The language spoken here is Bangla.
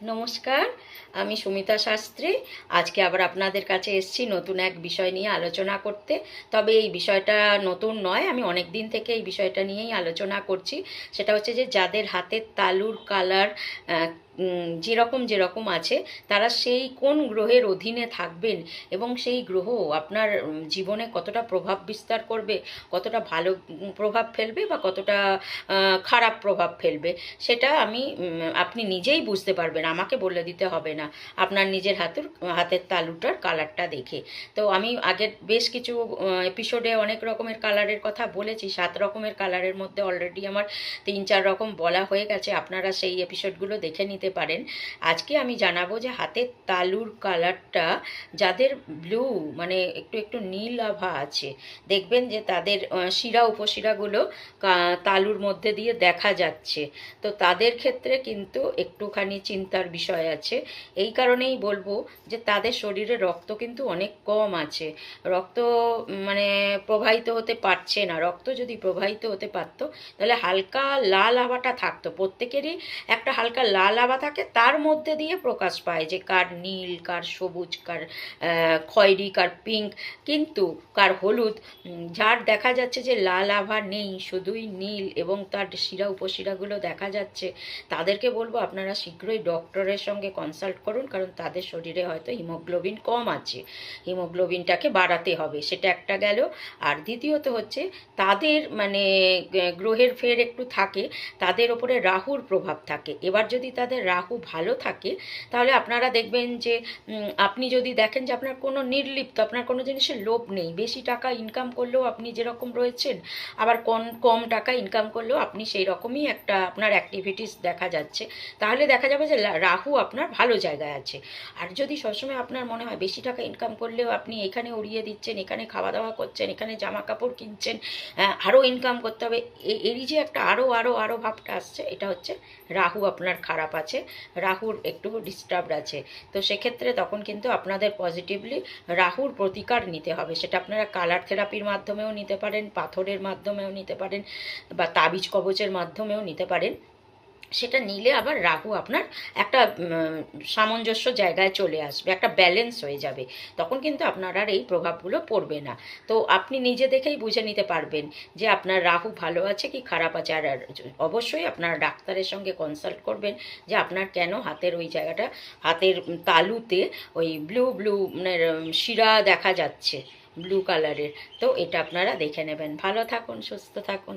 নমস্কার, আমি সুমিতা শাস্ত্রী। আজকে আবার আপনাদের কাছে এসেছি নতুন এক বিষয় নিয়ে আলোচনা করতে। তবে এই বিষয়টা নতুন নয়, আমি অনেক দিন থেকে এই বিষয়টা নিয়েই আলোচনা করছি। সেটা হচ্ছে যে যাদের হাতের তালুর কালার যেরকম যেরকম আছে, তারা সেই কোন গ্রহের অধীনে থাকবেন এবং সেই গ্রহ আপনার জীবনে কতটা প্রভাব বিস্তার করবে, কতটা ভালো প্রভাব ফেলবে বা কতটা খারাপ প্রভাব ফেলবে, সেটা আমি আপনি নিজেই বুঝতে পারবেন, আমাকে বলে দিতে হবে না। আপনার নিজের হাতের হাতের তালুটার কালারটা দেখে। তো আমি আগের বেশ কিছু এপিসোডে অনেক রকমের কালারের কথা বলেছি, সাত রকমের কালারের মধ্যে অলরেডি আমার তিন চার রকম বলা হয়ে গেছে, আপনারা সেই এপিসোডগুলো দেখে নিতে পারেন। আজকে আমি জানাব যে হাতের তালুর কালারটা যাদের ব্লু মানে একটু একটু নীল আভা আছে, দেখবেন যে তাদের শিরা, উপশিরাগুলো তালুর মধ্যে দিয়ে দেখা যাচ্ছে। তো তাদের ক্ষেত্রে কিন্তু একটুখানি চিন্তার বিষয় আছে। এই কারণেই বলব যে তাদের শরীরে রক্ত কিন্তু অনেক কম আছে। রক্ত মানে প্রবাহিত হতে পারছে না। রক্ত যদি প্রবাহিত হতে পারতো, তাহলে হালকা লাল আভাটা থাকতো। প্রত্যেকেরই একটা হালকা লাল আভা থাকে, তার মধ্যে দিয়ে প্রকাশ পায় যে কার নীল, কার সবুজ, কার খয়েরি, কার পিঙ্ক কিন্তু কার হলুদ যার দেখা যাচ্ছে যে লাল আভা নেই, শুধুই নীল এবং তার শিরা উপশিরাগুলো দেখা যাচ্ছে, তাদেরকে বলব আপনারা শীঘ্রই ডক্টরের সঙ্গে কনসাল্ট করুন, কারণ তাদের শরীরে হয়তো হিমোগ্লোবিন কম আছে, হিমোগ্লোবিনটাকে বাড়াতে হবে, সেটা একটা গেল। আর দ্বিতীয়ত হচ্ছে, তাদের মানে গ্রহের ফের একটু থাকে, তাদের ওপরে রাহুর প্রভাব থাকে, এবার যদি তাদের রাহু ভালো থাকে, তাহলে আপনারা দেখবেন যে আপনি যদি দেখেন যে আপনার কোনো নির্লিপ্ত, আপনার কোনো জিনিসের লোভ নেই, বেশি টাকা ইনকাম করলেও আপনি যেরকম রয়েছেন, আবার কম কম টাকা ইনকাম করলেও আপনি সেই রকমই একটা আপনার অ্যাক্টিভিটিস দেখা যাচ্ছে, তাহলে দেখা যাবে যে রাহু আপনার ভালো জায়গায় আছে। আর যদি সবসময় আপনার মনে হয় বেশি টাকা ইনকাম করলেও আপনি এখানে উড়িয়ে দিচ্ছেন, এখানে খাওয়া দাওয়া করছেন, এখানে জামা কাপড় কিনছেন আরও ইনকাম করতে হবে এরই যে একটা আরও আরও আরও ভাবটা আসছে, এটা হচ্ছে রাহু আপনার খারাপ আছে রাহুর একটু ডিস্টার্বড আছে। তো সেক্ষেত্রে তখন কিন্তু আপনাদের পজিটিভলি রাহুর প্রতিকার নিতে হবে। সেটা আপনারা কালার থেরাপির মাধ্যমেও নিতে পারেন, পাথরের মাধ্যমেও নিতে পারেন বা তাবিজ কবচের মাধ্যমেও নিতে পারেন। সেটা নিলে আবার রাহু আপনার একটা সামঞ্জস্য জায়গায় চলে আসবে, একটা ব্যালেন্স হয়ে যাবে। তখন কিন্তু আপনার আর এই প্রভাবগুলো পড়বে না। তো আপনি নিজে দেখেই বুঝে নিতে পারবেন যে আপনার রাহু ভালো আছে কি খারাপ আছে। আর অবশ্যই আপনার ডাক্তারের সঙ্গে কনসাল্ট করবেন যে আপনার কেন হাতের ওই জায়গাটা, হাতের তালুতে ওই ব্লু ব্লু মানে শিরা দেখা যাচ্ছে ব্লু কালারের তো এটা আপনারা দেখে নেবেন। ভালো থাকুন, সুস্থ থাকুন।